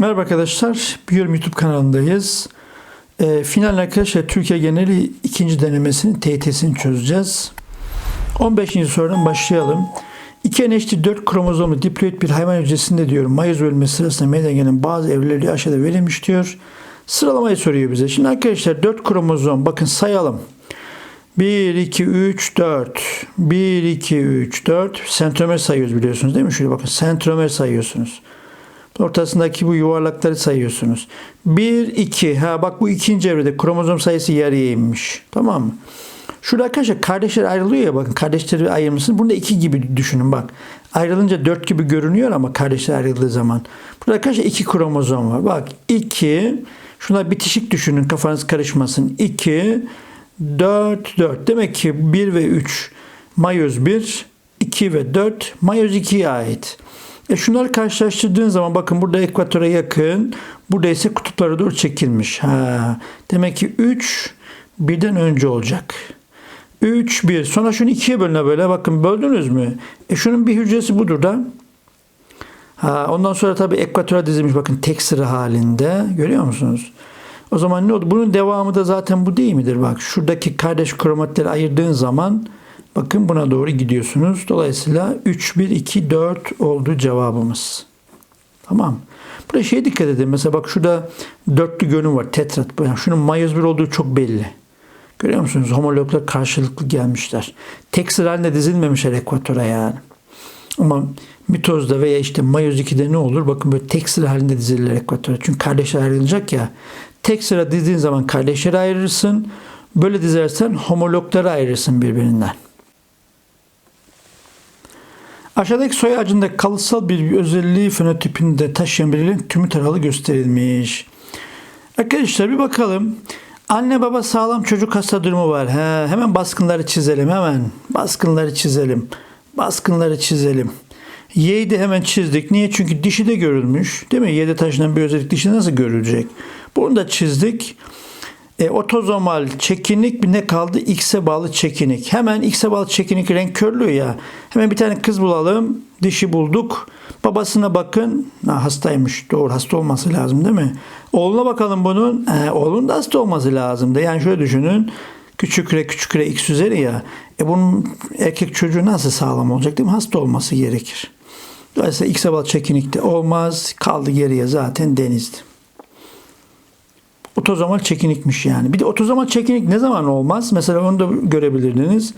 Merhaba arkadaşlar, Biyorum YouTube kanalındayız. Ee, final arkadaşlar Türkiye geneli ikinci denemesinin TYT'sini çözeceğiz. 15. sorudan başlayalım. İki eneşli 4 kromozomlu diploid bir hayvan hücresinde diyor mayoz bölünmesi sırasında meydana gelen bazı evreleri aşağıda verilmiş diyor. Sıralamayı soruyor bize. Şimdi arkadaşlar 4 kromozom bakın sayalım. 1, 2, 3, 4. 1, 2, 3, 4. Sentromer sayıyoruz biliyorsunuz değil mi? Şöyle bakın sentromer sayıyorsunuz. Ortasındaki bu yuvarlakları sayıyorsunuz. 1, 2. Ha bak bu ikinci evrede kromozom sayısı yarıya inmiş. Tamam mı? Şurada arkadaşlar kardeşler ayrılıyor ya bakın kardeşleri ayırmışsın. Bunda 2 gibi düşünün bak. Ayrılınca 4 gibi görünüyor ama kardeşler ayrıldığı zaman. Burada arkadaşlar 2 kromozom var. Bak 2 şuna bitişik düşünün kafanız karışmasın. 2 4 4. Demek ki 1 ve 3 mayoz 1, 2 ve 4 mayoz 2'ye ait. E şunları karşılaştırdığın zaman bakın burada ekvatora yakın, burada ise kutuplara doğru çekilmiş. Ha, demek ki 3 birden önce olacak. 3 1. Sonra şunu ikiye bölüne böyle bakın böldünüz mü? E şunun bir hücresi budur da. Ha, ondan sonra tabii ekvatora dizilmiş bakın tek sıra halinde. Görüyor musunuz? O zaman ne oldu? Bunun devamı da zaten bu değil midir? Bak şuradaki kardeş kromatleri ayırdığın zaman bakın buna doğru gidiyorsunuz. Dolayısıyla 3, 1, 2, 4 oldu cevabımız. Tamam. Burada şeye dikkat edin. Mesela bak şurada dörtlü görünüm var. Tetrat. Yani şunun mayoz bir olduğu çok belli. Görüyor musunuz? Homologlar karşılıklı gelmişler. Tek sıra halinde dizilmemişler ekvatora yani. Ama mitozda veya işte mayoz 2'de ne olur? Bakın böyle tek sıra halinde dizilirler ekvatora. Çünkü kardeşler ayrılacak ya. Tek sıra dizdiğin zaman kardeşleri ayırırsın. Böyle dizersen homologları ayırırsın birbirinden. Aşağıdaki soy ağacında kalıtsal bir özelliği fenotipinde taşıyan birinin tümü taralı gösterilmiş. Arkadaşlar bir bakalım. Anne baba sağlam çocuk hasta durumu var. He, hemen baskınları çizelim hemen. Baskınları çizelim. Baskınları çizelim. Y'yi de hemen çizdik. Niye? Çünkü dişi de görülmüş. Değil mi? Y'de taşınan bir özellik dişi nasıl görülecek? Bunu da çizdik. E, otozomal çekinik ne kaldı? X'e bağlı çekinik. Hemen X'e bağlı çekinik renk körlüyor ya. Hemen bir tane kız bulalım. Dişi bulduk. Babasına bakın. Ha, hastaymış. Doğru hasta olması lazım değil mi? Oğluna bakalım bunun. E, oğlun da hasta olması lazım da. Yani şöyle düşünün. Küçük re küçük re x üzeri ya. E bunun erkek çocuğu nasıl sağlam olacak değil mi? Hasta olması gerekir. Dolayısıyla X'e bağlı çekinikte olmaz. Kaldı geriye zaten denizdi. Otozomal çekinikmiş yani. Bir de otozomal çekinik ne zaman olmaz? Mesela onu da görebilirdiniz.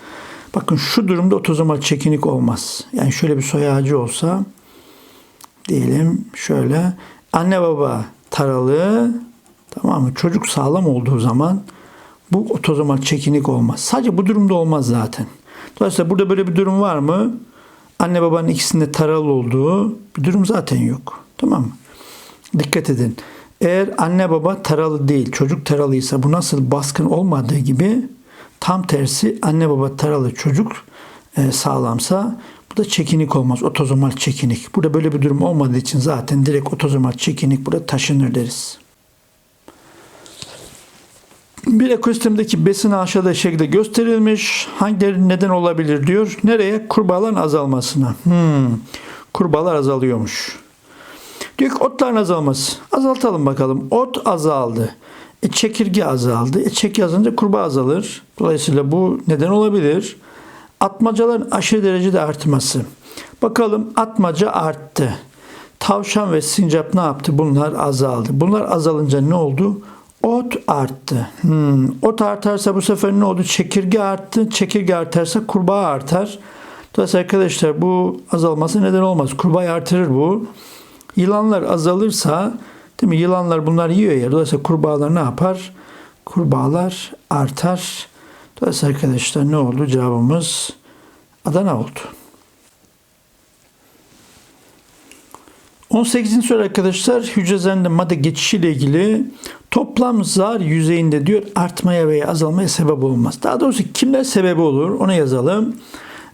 Bakın şu durumda otozomal çekinik olmaz. Yani şöyle bir soy ağacı olsa diyelim şöyle anne baba taralı tamam mı? Çocuk sağlam olduğu zaman bu otozomal çekinik olmaz. Sadece bu durumda olmaz zaten. Dolayısıyla burada böyle bir durum var mı? Anne babanın ikisinde taralı olduğu bir durum zaten yok. Tamam mı? Dikkat edin. Eğer anne baba taralı değil, çocuk taralıysa bu nasıl baskın olmadığı gibi tam tersi anne baba taralı çocuk e, sağlamsa bu da çekinik olmaz. Otozomal çekinik. Burada böyle bir durum olmadığı için zaten direkt otozomal çekinik burada taşınır deriz. Bir ekosistemdeki besin aşağıda şekilde gösterilmiş. Hangileri neden olabilir diyor. Nereye? Kurbağaların azalmasına. Hmm. Kurbağalar azalıyormuş. Diyor ki otların azalması. Azaltalım bakalım. Ot azaldı. E, çekirge azaldı. E, çekirge azalınca kurbağa azalır. Dolayısıyla bu neden olabilir? Atmacaların aşırı derecede artması. Bakalım atmaca arttı. Tavşan ve sincap ne yaptı? Bunlar azaldı. Bunlar azalınca ne oldu? Ot arttı. Hmm. Ot artarsa bu sefer ne oldu? Çekirge arttı. Çekirge artarsa kurbağa artar. Dolayısıyla arkadaşlar bu azalması neden olmaz. Kurbağa artırır bu. Yılanlar azalırsa değil mi? Yılanlar bunlar yiyor ya. Dolayısıyla kurbağalar ne yapar? Kurbağalar artar. Dolayısıyla arkadaşlar ne oldu? Cevabımız Adana oldu. 18. soru arkadaşlar hücre zarında madde geçişiyle ilgili toplam zar yüzeyinde diyor artmaya veya azalmaya sebep olmaz. Daha doğrusu kimler sebebi olur onu yazalım.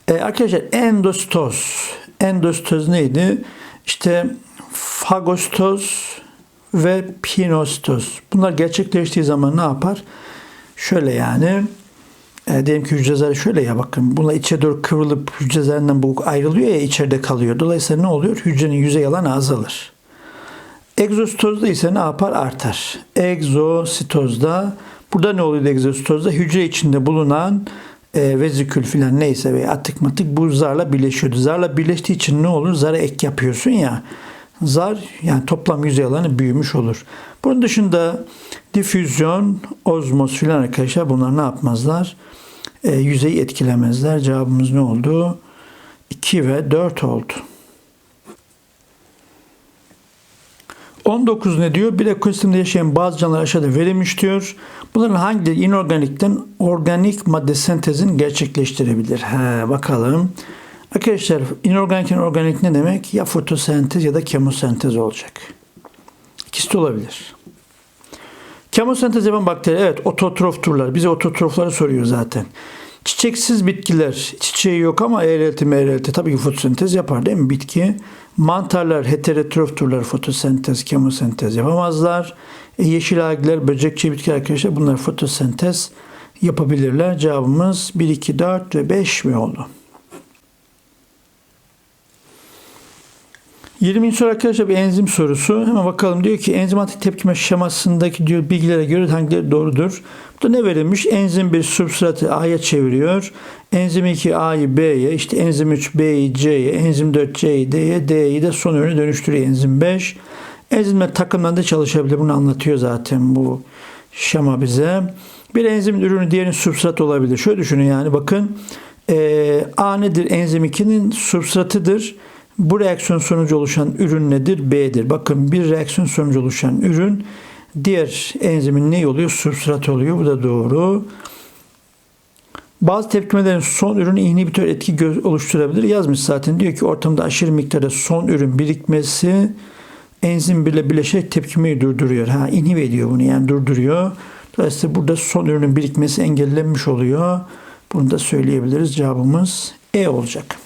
Ee, arkadaşlar endostoz. Endostoz neydi? İşte fagostoz ve pinostoz. Bunlar gerçekleştiği zaman ne yapar? Şöyle yani e, diyelim ki hücre zarı şöyle ya bakın bunlar içe doğru kıvrılıp hücre zarından bu ayrılıyor ya içeride kalıyor. Dolayısıyla ne oluyor? Hücrenin yüzey alanı azalır. Egzositozda ise ne yapar? Artar. Egzositozda burada ne oluyor egzositozda? Hücre içinde bulunan e, vezikül filan neyse veya atık matık bu zarla birleşiyordu. Zarla birleştiği için ne olur? Zara ek yapıyorsun ya. Zar yani toplam yüzey alanı büyümüş olur. Bunun dışında difüzyon, ozmoz filan arkadaşlar bunlar ne yapmazlar? E, yüzeyi etkilemezler. Cevabımız ne oldu? 2 ve 4 oldu. 19 ne diyor? Bir ekosistemde yaşayan bazı canlılar aşağıda verilmiş diyor. Bunların hangileri inorganikten organik madde sentezini gerçekleştirebilir? He, bakalım. Arkadaşlar inorganikten organik ne demek? Ya fotosentez ya da kemosentez olacak. İkisi de olabilir. Kemosentez yapan bakteri evet ototrof turlar. Bize ototrofları soruyor zaten. Çiçeksiz bitkiler çiçeği yok ama eğrelti meğrelti tabii ki fotosentez yapar değil mi bitki? Mantarlar heterotrof turlar fotosentez, kemosentez yapamazlar. E, yeşil algler, böcekçi bitki arkadaşlar bunlar fotosentez yapabilirler. Cevabımız 1, 2, 4 ve 5 mi oldu? 20. soru arkadaşlar bir enzim sorusu. Hemen bakalım diyor ki enzimatik tepkime şemasındaki diyor bilgilere göre hangileri doğrudur? Burada ne verilmiş? Enzim 1 substratı A'ya çeviriyor. Enzim 2 A'yı B'ye, işte enzim 3 B'yi C'ye, enzim 4 C'yi D'ye, D'yi de son ürüne dönüştürüyor enzim 5. Enzimler takımlarında çalışabilir. Bunu anlatıyor zaten bu şema bize. Bir enzimin ürünü diğerinin substrat olabilir. Şöyle düşünün yani bakın. E, A nedir? Enzim 2'nin substratıdır. Bu reaksiyon sonucu oluşan ürün nedir? B'dir. Bakın bir reaksiyon sonucu oluşan ürün diğer enzimin ne oluyor? Substrat oluyor. Bu da doğru. Bazı tepkimelerin son ürün inhibitör etki oluşturabilir. Yazmış zaten. Diyor ki ortamda aşırı miktarda son ürün birikmesi enzim birle birleşerek tepkimeyi durduruyor. Ha, inhibe ediyor bunu yani durduruyor. Dolayısıyla burada son ürünün birikmesi engellenmiş oluyor. Bunu da söyleyebiliriz. Cevabımız E olacak.